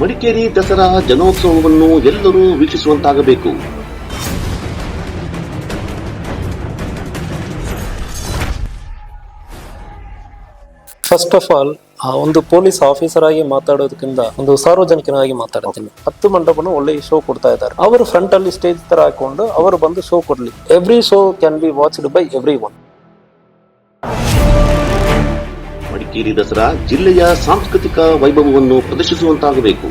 ಮಡಿಕೇರಿ ದಸರಾ ಜನೋತ್ಸವವನ್ನು ಎಲ್ಲರೂ ವೀಕ್ಷಿಸುವಂತಾಗಬೇಕು. ಫಸ್ಟ್ ಆಫ್ ಆಲ್ ಒಂದು ಪೊಲೀಸ್ ಆಫೀಸರ್ ಆಗಿ ಮಾತಾಡೋದಕ್ಕಿಂತ ಒಂದು ಸಾರ್ವಜನಿಕನಾಗಿ ಮಾತಾಡ್ತೀನಿ. ಹತ್ತು ಮಂಟಪನು ಒಳ್ಳೆ ಶೋ ಕೊಡ್ತಾ ಇದ್ದಾರೆ. ಅವರು ಫ್ರಂಟ್ ಅಲ್ಲಿ ಸ್ಟೇಜ್ ತರ ಹಾಕೊಂಡು ಅವರು ಬಂದು ಶೋ ಕೊಡ್ಲಿ. Every show can be watched by everyone Madikeri Dasara ಜಿಲ್ಲೆಯ ಸಾಂಸ್ಕೃತಿಕ ವೈಭವವನ್ನು ಪ್ರದರ್ಶಿಸುವಂತಾಗಬೇಕು.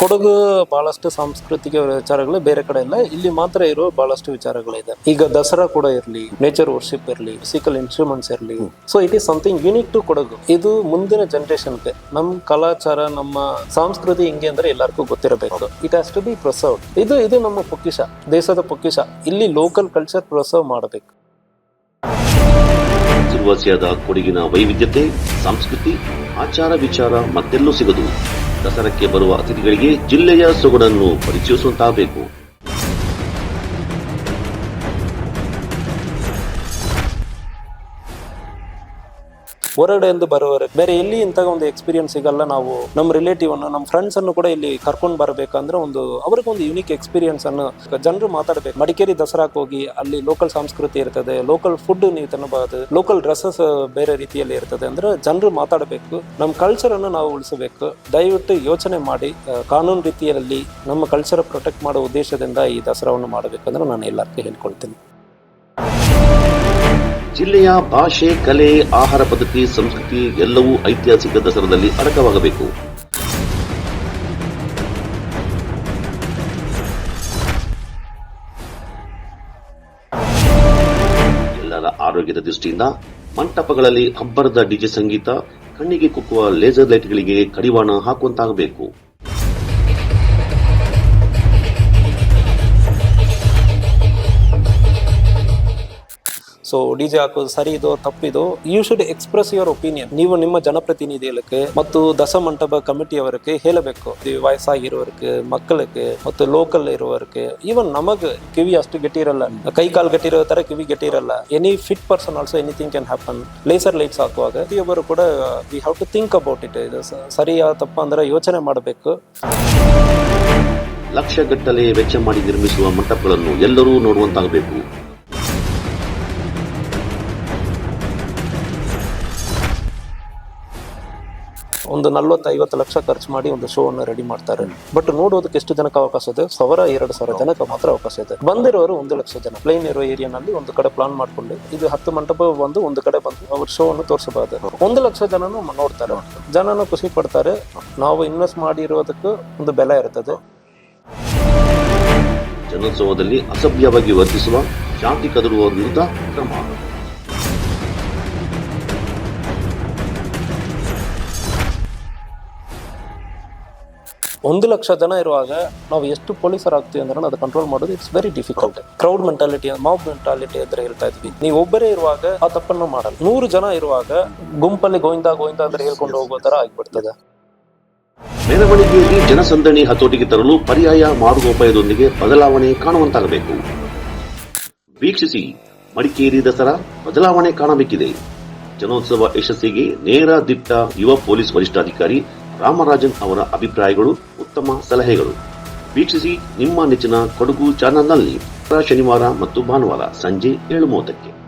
ಕೊಡಗು ಬಹಳಷ್ಟು ಸಾಂಸ್ಕೃತಿಕ ವಿಚಾರಗಳು ಬೇರೆ ಕಡೆ ಇಲ್ಲ. ಇಲ್ಲಿ ಮಾತ್ರ ಇರೋ ಬಹಳಷ್ಟು ವಿಚಾರಗಳಿದೆ. ಈಗ ದಸರಾ ಕೂಡ ಇರಲಿ ನೇಚರ್ ವರ್ಷಿಪ್ ಇರಲಿ ಫಿಸಿಕಲ್ ಇನ್ಸ್ಟ್ರೂಮೆಂಟ್ಸ್ ಇರಲಿ. So it is something unique to Kodagu. ಇದು ಮುಂದಿನ ಜನರೇಷನ್ಗೆ ನಮ್ಮ ಕಲಾಚಾರ ನಮ್ಮ ಸಂಸ್ಕೃತಿ ಹಿಂಗೆ ಅಂದ್ರೆ ಎಲ್ಲರಿಗೂ ಗೊತ್ತಿರಬೇಕು. It has to be preserve ಇದು ಇದು ನಮ್ಮ ಪೊಕ್ಕಿಶ ದೇಶದ ಪೊಕ್ಕಿಶ. ಇಲ್ಲಿ ಲೋಕಲ್ ಕಲ್ಚರ್ ಪ್ರಸರ್ವ್ ಮಾಡಬೇಕು. ಕೊಡಗಿನ ವೈವಿಧ್ಯತೆ ಸಂಸ್ಕೃತಿ ಆಚಾರ ವಿಚಾರ ಮತ್ತೆಲ್ಲೂ ಸಿಗದು. ದಸರಕ್ಕೆ ಬರುವ ಅತಿಥಿಗಳಿಗೆ ಜಿಲ್ಲೆಯ ಸೊಗಡನ್ನು ಪರಿಚಯಿಸುವಂತಾಗಬೇಕು. ಹೊರಗಡೆಯಿಂದ ಬರೋರೆ ಬೇರೆ ಎಲ್ಲಿ ಇಂಥ ಒಂದು ಎಕ್ಸ್ಪೀರಿಯನ್ಸ್ ಸಿಗಲ್ಲ. ನಾವು ನಮ್ಮ ರಿಲೇಟಿವ್ ಅನ್ನು, ನಮ್ಮ ಫ್ರೆಂಡ್ಸ್ ಅನ್ನು ಕೂಡ ಇಲ್ಲಿ ಕರ್ಕೊಂಡು ಬರಬೇಕಂದ್ರೆ ಒಂದು ಅವ್ರಿಗೊಂದು ಯುನಿಕ್ ಎಕ್ಸ್ಪೀರಿಯನ್ಸ್ ಅನ್ನು ಜನರು ಮಾತಾಡಬೇಕು. ಮಡಿಕೇರಿ ದಸರಾಕ್ಕೆ ಹೋಗಿ ಅಲ್ಲಿ ಲೋಕಲ್ ಸಂಸ್ಕೃತಿ ಇರ್ತದೆ ಲೋಕಲ್ ಫುಡ್ ನೀವು ತಿನ್ನಬಹುದು ಲೋಕಲ್ ಡ್ರೆಸ್ಸಸ್ ಬೇರೆ ರೀತಿಯಲ್ಲಿ ಇರ್ತದೆ ಅಂದ್ರೆ ಜನರು ಮಾತಾಡಬೇಕು. ನಮ್ಮ ಕಲ್ಚರ್ ಅನ್ನು ನಾವು ಉಳಿಸಬೇಕು. ದಯವಿಟ್ಟು ಯೋಚನೆ ಮಾಡಿ ಕಾನೂನು ರೀತಿಯಲ್ಲಿ ನಮ್ಮ ಕಲ್ಚರ್ ಪ್ರೊಟೆಕ್ಟ್ ಮಾಡೋ ಉದ್ದೇಶದಿಂದ ಈ ದಸರಾವನ್ನು ಮಾಡಬೇಕಂದ್ರೆ ನಾನು ಎಲ್ಲರಿಗೂ ಹೇಳ್ಕೊಳ್ತೀನಿ. ಜಿಲ್ಲೆಯ ಭಾಷೆ, ಕಲೆ, ಆಹಾರ ಪದ್ಧತಿ, ಸಂಸ್ಕೃತಿ ಎಲ್ಲವೂ ಐತಿಹಾಸಿಕ ದಸರಾದಲ್ಲಿ ಅಡಕವಾಗಬೇಕು. ಎಲ್ಲರ ಆರೋಗ್ಯದ ದೃಷ್ಟಿಯಿಂದ ಮಂಟಪಗಳಲ್ಲಿ ಅಬ್ಬರದ ಡಿಜೆ ಸಂಗೀತ, ಕಣ್ಣಿಗೆ ಕುಕ್ಕುವ ಲೇಸರ್ ಲೈಟ್ಗಳಿಗೆ ಕಡಿವಾಣ ಹಾಕುವಂತಾಗಬೇಕು. ಸೊ ಡಿಜೆ ಹಾಕೋದು ಸರಿ ಇದೋ, ತಪ್ಪಿದೋ you should express your opinion ನೀವು ನಿಮ್ಮ ಜನಪ್ರತಿನಿಧಿಗಳಿಗೆ ಮತ್ತು ದಸ ಮಂಟಪ ಕಮಿಟಿಯವರಿಗೆ ಹೇಳಬೇಕು. ಈ ವಯಸ್ಸಾಗಿರೋರಿಗೆ ಮಕ್ಕಳಿಗೆ ಮತ್ತು ಲೋಕಲ್ ಇರುವವರಿಗೆ. ಈವನ್ ನಮಗ್ ಕಿವಿ ಅಷ್ಟು ಗಟ್ಟಿರಲ್ಲ. ಕೈ ಕಾಲು ಗಟ್ಟಿರೋ ತರ ಕಿವಿ ಗಟ್ಟಿರಲ್ಲ. Any fit person also anything can happen laser lights ಹಾಕುವಾಗ ಪ್ರತಿಯೊಬ್ಬರು ಕೂಡ we have to think about it ಇದು ಸರಿ ಸರಿಯಾ, ತಪ್ಪ ಅಂದ್ರೆ ಯೋಚನೆ ಮಾಡಬೇಕು. ಲಕ್ಷಗಟ್ಟಲೆ ವೆಚ್ಚ ಮಾಡಿ ನಿರ್ಮಿಸುವ ಮಂಟಪಗಳನ್ನು ಎಲ್ಲರೂ ನೋಡುವಂತಾಗಬೇಕು. ಒಂದು ನಲ್ವತ್ತು ಐವತ್ತು ಲಕ್ಷ ಖರ್ಚು ಮಾಡಿ ಒಂದು ಶೋ ಅನ್ನು ರೆಡಿ ಮಾಡ್ತಾರೆ. ಬಟ್ ನೋಡೋದಕ್ಕೆ ಎಷ್ಟು ಜನಕ್ಕೆ ಅವಕಾಶ ಇದೆ? ಸಾವಿರ ಎರಡು ಸಾವಿರ ಜನಕ್ಕೆ ಮಾತ್ರ ಅವಕಾಶ ಇದೆ. ಬಂದಿರೋರು ಒಂದು ಲಕ್ಷ ಜನ. ಪ್ಲೇನ್ ಇರೋ ಏರಿಯಾನಲ್ಲಿ ಒಂದು ಕಡೆ ಪ್ಲಾನ್ ಮಾಡ್ಕೊಂಡು ಇದು ಹತ್ತು ಮಂಟಪ ಬಂದು ಒಂದು ಕಡೆ ಬಂದು ಅವ್ರ ಶೋ ಅನ್ನು ತೋರಿಸಬಹುದು ಒಂದು ಲಕ್ಷ ಜನನು ನೋಡ್ತಾರೆ. ಜನನು ಖುಷಿ ಪಡ್ತಾರೆ. ನಾವು ಇನ್ವೆಸ್ಟ್ ಮಾಡಿರೋದಕ್ಕೂ ಒಂದು ಬೆಲೆ ಇರ್ತದೆ. ಜನೋತ್ಸವದಲ್ಲಿ ಅಸಭ್ಯವಾಗಿ ವರ್ತಿಸುವ ಶಾಂತಿ ಕದಡುವ ವಿರುದ್ಧ ಕ್ರಮ. ಒಂದು ಲಕ್ಷ ಜನ ಇರುವಾಗ ನಾವು ಎಷ್ಟು ಪೊಲೀಸರ್ ಆಗ್ತೀವಿ ಅಂದ್ರೆ ಅದು ಕಂಟ್ರೋಲ್ ಮಾಡೋದು it's very difficult crowd mentality mob mentality ಅಂತ ಹೇಳ್ತಾ ಇದ್ವಿ. ನೀವು ಒಬ್ಬರೇ ಇರುವಾಗ ಆ ತಪ್ಪನ್ನು ಮಾಡಲ್ಲ. ನೂರು ಜನ ಇರುವಾಗ ಗುಂಪಲ್ಲಿ ಗೋವಿಂದ ಗೋವಿಂದ ಅಂದ್ರೆ ಹೇಳ್ಕೊಂಡು ಹೋಗೋ ತರ ಆಗ್ಬಿಡ್ತದೆ. ಮೆರವಣಿಗೆಯಲ್ಲಿ ಜನಸಂದಣಿ ಹತೋಟಿಗೆ ತರಲು ಪರ್ಯಾಯ ಮಾರ್ಗೋಪಾಯದೊಂದಿಗೆ ಬದಲಾವಣೆ ಕಾಣುವಂತಾಗಬೇಕು. ವೀಕ್ಷಿಸಿ ಮಡಿಕೇರಿ ದಸರಾ ಬದಲಾವಣೆ ಕಾಣಬೇಕಿದೆ. ಜನೋತ್ಸವ ಯಶಸ್ಸಿಗೆ ನೇರ ದಿಟ್ಟ ಯುವ ಪೊಲೀಸ್ ವರಿಷ್ಠಾಧಿಕಾರಿ ರಾಮರಾಜನ್ ಅವರ ಅಭಿಪ್ರಾಯಗಳು ಉತ್ತಮ ಸಲಹೆಗಳು. ವೀಕ್ಷಿಸಿ ನಿಮ್ಮ ನೆಚ್ಚಿನ ಕೊಡಗು ಚಾನಲ್ನಲ್ಲಿ ಶನಿವಾರ ಮತ್ತು ಭಾನುವಾರ ಸಂಜೆ ಏಳು ಮೂವತ್ತಕ್ಕೆ